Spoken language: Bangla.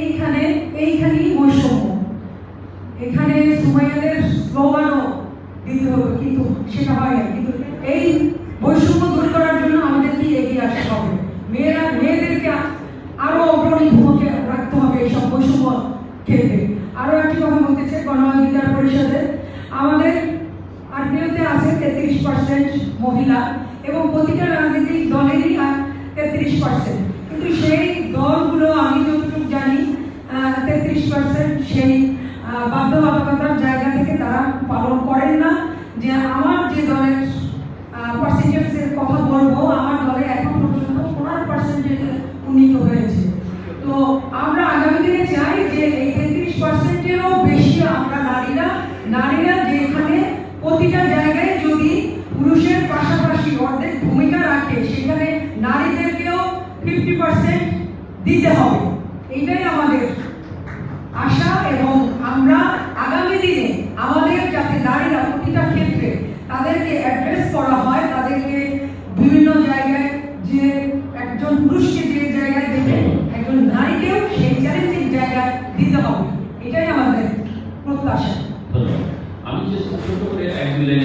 এইখানে, এইখানেই বৈষম্য। এখানে সুমাইয়াদের স্লোগানও দিতে হবে, কিন্তু সেটা হয় না। কিন্তু এই বৈষম্য দূর করার জন্য আমাদেরকে এগিয়ে আসতে হবে। মেয়েরা, মেয়েদেরকে আরও অগ্রণী ভূমিকা রাখতে হবে এইসব বৈষম্য ক্ষেত্রে। আরও একটি কথা বলতে চাই, গণঅধিকার পরিষদে। আমাদের আরপিওতে আছে তেত্রিশ পার্সেন্ট মহিলা এবং প্রতিটা রাজনৈতিক দলেরই তেত্রিশ পার্সেন্ট কিন্তু সেই দলগুলো আমি যতটুকু জানি তেত্রিশ পার্সেন্ট সেই বাধ্যবাধকতার জায়গা থেকে তারা পালন করেন না। যে আমার যে দলের পার্সেন্টেজের কথা বলব, আমার দলে এখন পর্যন্ত পনেরো পার্সেন্টেজ উন্নীত হয়েছে। তো আমরা আগামী দিনে চাই যে এই তেত্রিশ পার্সেন্টেরও বেশি আমরা নারীরা নারীরা যেখানে প্রতিটা জায়গায় যদি পুরুষের পাশাপাশি অর্ধেক ভূমিকা রাখে, সেখানে নারীদেরকেও ফিফটি পার্সেন্ট দিতে হবে। এইটাই আমাদের আশা এবং আমরা আগামী দিনে আমাদের যাতে নারীরা প্রতিটা ক্ষেত্রে তাদেরকে অ্যাড্রেস করা হয়, তাদেরকে বিভিন্ন জায়গায় যে একজন পুরুষকে যে জায়গায় দেবে একজন নারীকেও সেই চ্যালেঞ্জিং জায়গায় দিতে হবে। এটাই আমাদের প্রত্যাশা। আমি চেষ্টা করে এক মিলেন